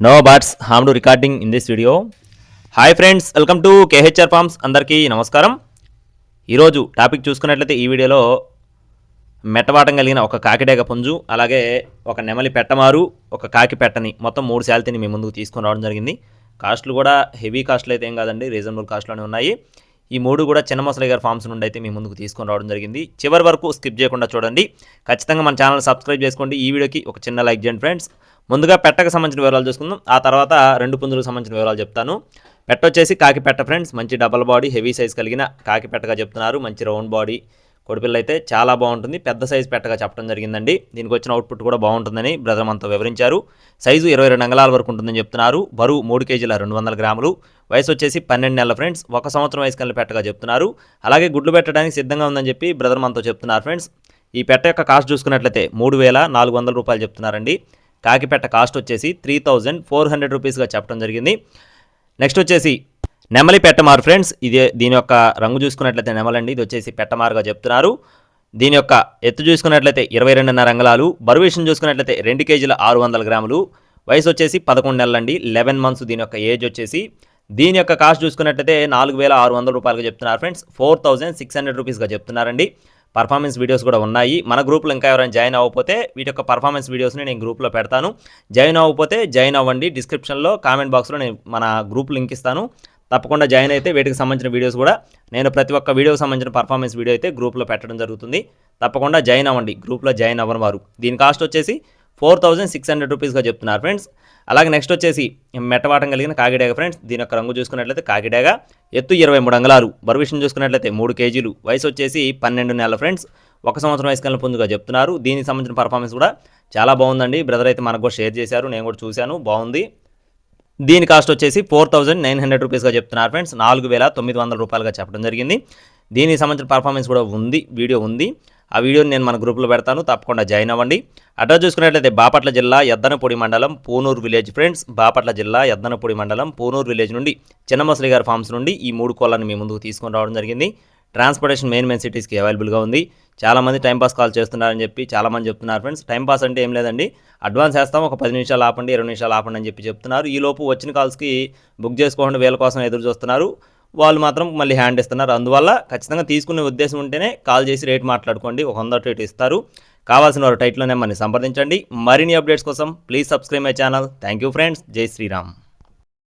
No birds harm to recording in this video hi friends welcome to KHR farms అందరికీ నమస్కారం. ఈరోజు topic చూసుకున్నట్లయితే ఈ వీడియోలో మెట్టవాటం కలిగిన ఒక కాకిడేగ పుంజు అలాగే ఒక నెమలి పెట్టమారు ఒక కాకి పెట్టని మొత్తం మూడు శాలతీని మీ ముందుకు తీసుకుని రావడం జరిగింది. కాస్ట్లు కూడా హెవీ కాస్ట్లు అయితే ఏం కాదండి రీజనబుల్ కాస్ట్లోనే ఉన్నాయి. ఈ మూడు కూడా చిన్నమసలి గారి ఫార్మ్స్ నుండి అయితే మీ ముందుకు తీసుకొని రావడం జరిగింది. చివరి వరకు స్కిప్ చేయకుండా చూడండి. ఖచ్చితంగా మన ఛానల్ సబ్స్క్రైబ్ చేసుకోండి. ఈ వీడియోకి ఒక చిన్న లైక్ చేయండి ఫ్రెండ్స్. ముందుగా పెట్టకు సంబంధించిన వివరాలు చూసుకుందాం. ఆ తర్వాత రెండు పుంజులకు సంబంధించిన వివరాలు చెప్తాను. పెట్ట వచ్చేసి కాకి పెట్ట ఫ్రెండ్స్. మంచి డబల్ బాడీ హెవీ సైజ్ కలిగిన కాకి పెట్టగా చెప్తున్నారు. మంచి రౌండ్ బాడీ కొడిపిల్ల అయితే చాలా బాగుంటుంది. పెద్ద సైజు పెట్టగా చెప్పడం జరిగిందండి. దీనికి వచ్చిన అవుట్పుట్ కూడా బాగుంటుందని బ్రదర్ మనతో వివరించారు. సైజు ఇరవై రెండు అంగళాల వరకు ఉంటుందని చెప్తున్నారు. బరువు మూడు కేజీల రెండు వందల గ్రాములు. వయసు వచ్చేసి పన్నెండు నెలల ఫ్రెండ్స్. ఒక సంవత్సరం వయసు కలిగిన పెట్టగా చెప్తున్నారు. అలాగే గుడ్లు పెట్టడానికి సిద్ధంగా ఉందని చెప్పి బ్రదర్ మనతో చెప్తున్నారు ఫ్రెండ్స్. ఈ పెట్ట యొక్క కాస్ట్ చూసుకున్నట్లయితే మూడు వేల నాలుగు వందల రూపాయలు చెప్తున్నారండి. కాకిపెట్ట కాస్ట్ వచ్చేసి త్రీ థౌజండ్ ఫోర్ హండ్రెడ్ రూపీస్గా చెప్పడం జరిగింది. నెక్స్ట్ వచ్చేసి నెమలి పెట్టమారు ఫ్రెండ్స్. ఇది దీని యొక్క రంగు చూసుకున్నట్లయితే నెమలండి. ఇది వచ్చేసి పెట్టమారుగా చెప్తున్నారు. దీని యొక్క ఎత్తు చూసుకున్నట్లయితే ఇరవై రెండున్నర అంగళాలు బరువు విషయం చూసుకున్నట్లయితే రెండు కేజీల ఆరు వందల గ్రాములు. వయసు వచ్చేసి పదకొండు నెలలండి. లెవెన్ మంత్స్ దీని యొక్క ఏజ్ వచ్చేసి. దీని యొక్క కాస్ట్ చూసుకున్నట్లయితే నాలుగు వేల ఆరు వందల రూపాయలుగా చెప్తున్నారు friends. Four thousand six hundred రూపీస్గా చెప్తున్నారండి. పర్ఫార్మెన్స్ వీడియోస్ కూడా ఉన్నాయి. మన గ్రూప్లో ఇంకా ఎవరైనా జాయిన్ అవ్వకపోతే వీటి యొక్క పర్ఫార్మెన్స్ వీడియోస్ని నేను గ్రూప్లో పెడతాను. జాయిన్ అవ్వకపోతే జాయిన్ అవ్వండి. డిస్క్రిప్షన్లో కామెంట్ బాక్స్లో నేను మన గ్రూప్ లింక్ ఇస్తాను. తప్పకుండా జాయిన్ అయితే వీటికి సంబంధించిన వీడియోస్ కూడా నేను ప్రతి ఒక్క వీడియోకి సంబంధించిన పర్ఫార్మెన్స్ వీడియో అయితే గ్రూప్లో పెట్టడం జరుగుతుంది. తప్పకుండా జాయిన్ అవ్వండి. గ్రూప్లో జాయిన్ అవ్వని వారు. దీని కాస్ట్ వచ్చేసి ఫోర్ థౌజండ్ సిక్స్ హండ్రెడ్ రూపీస్గా చెప్తున్నారు ఫ్రెండ్స్ అలాగే నెక్స్ట్ వచ్చేసి మెట్టవాటం కలిగిన కాకిడేగ ఫ్రెండ్స్ దీని యొక్క రంగు చూసుకున్నట్లయితే కాకిడేగ. ఎత్తు ఇరవై మూడు అంగళాలు. బరువు చూసుకున్నట్లయితే మూడు కేజీలు. వయసు వచ్చేసి పన్నెండు నెలల ఫ్రెండ్స్ ఒక సంవత్సరం వయసు కలిగిన పుంజుగా చెప్తున్నారు. దీనికి సంబంధించిన పర్ఫార్మెన్స్ కూడా చాలా బాగుందండి. బ్రదర్ అయితే మనకు కూడా షేర్ చేశారు. నేను కూడా చూశాను. బాగుంది. దీని కాస్ట్ వచ్చేసి ఫోర్ థౌజండ్ నైన్ హండ్రెడ్ రూపీస్గా చెప్తున్నారు ఫ్రెండ్స్. నాలుగు వేల తొమ్మిది వందల రూపాయలుగా చెప్పడం జరిగింది. దీనికి సంబంధించిన పర్ఫార్మెన్స్ కూడా ఉంది వీడియో ఉంది. ఆ వీడియోని నేను మన గ్రూప్లో పెడతాను. తప్పకుండా జాయిన్ అవ్వండి. అడ్రస్ చూసుకున్నట్లయితే బాపట్ల జిల్లా ఎద్దనపూడి మండలం పూనూరు విలేజ్ ఫ్రెండ్స్. బాపట్ల జిల్లా ఎద్దనపూడి మండలం పూనూరు విలేజ్ నుండి చిన్నమసలి గారి ఫార్మ్స్ నుండి ఈ మూడు కోళ్ళని మీ ముందుకు తీసుకొని రావడం జరిగింది. ట్రాన్స్పోర్టేషన్ మెయిన్ మెయిన్ సిటీస్కి అవైలబుల్గా ఉంది. చాలామంది టైంపాస్ కాల్ చేస్తున్నారని చెప్పి చాలామంది చెప్తున్నారు ఫ్రెండ్స్. టైంపాస్ అంటే ఏం లేదండి. అడ్వాన్స్ వేస్తాం ఒక పది నిమిషాలు ఆపండి ఇరవై నిమిషాలు ఆపండి అని చెప్పి చెప్తున్నారు. ఈ లోపు వచ్చిన కాల్స్కి బుక్ చేసుకోకుండా వేల కోసం ఎదురు చూస్తున్నారు. వాళ్ళు మాత్రం మళ్ళీ హ్యాండ్ ఇస్తున్నారు. అందువల్ల ఖచ్చితంగా తీసుకునే ఉద్దేశం ఉంటేనే కాల్ చేసి రేట్ మాట్లాడుకోండి. ఒక వంద రేట్ ఇస్తారు. కావాల్సిన వారు టైట్లో నెంబర్ని సంప్రదించండి. మరిన్ని అప్డేట్స్ కోసం please subscribe my channel. Thank you friends. జై శ్రీరామ్.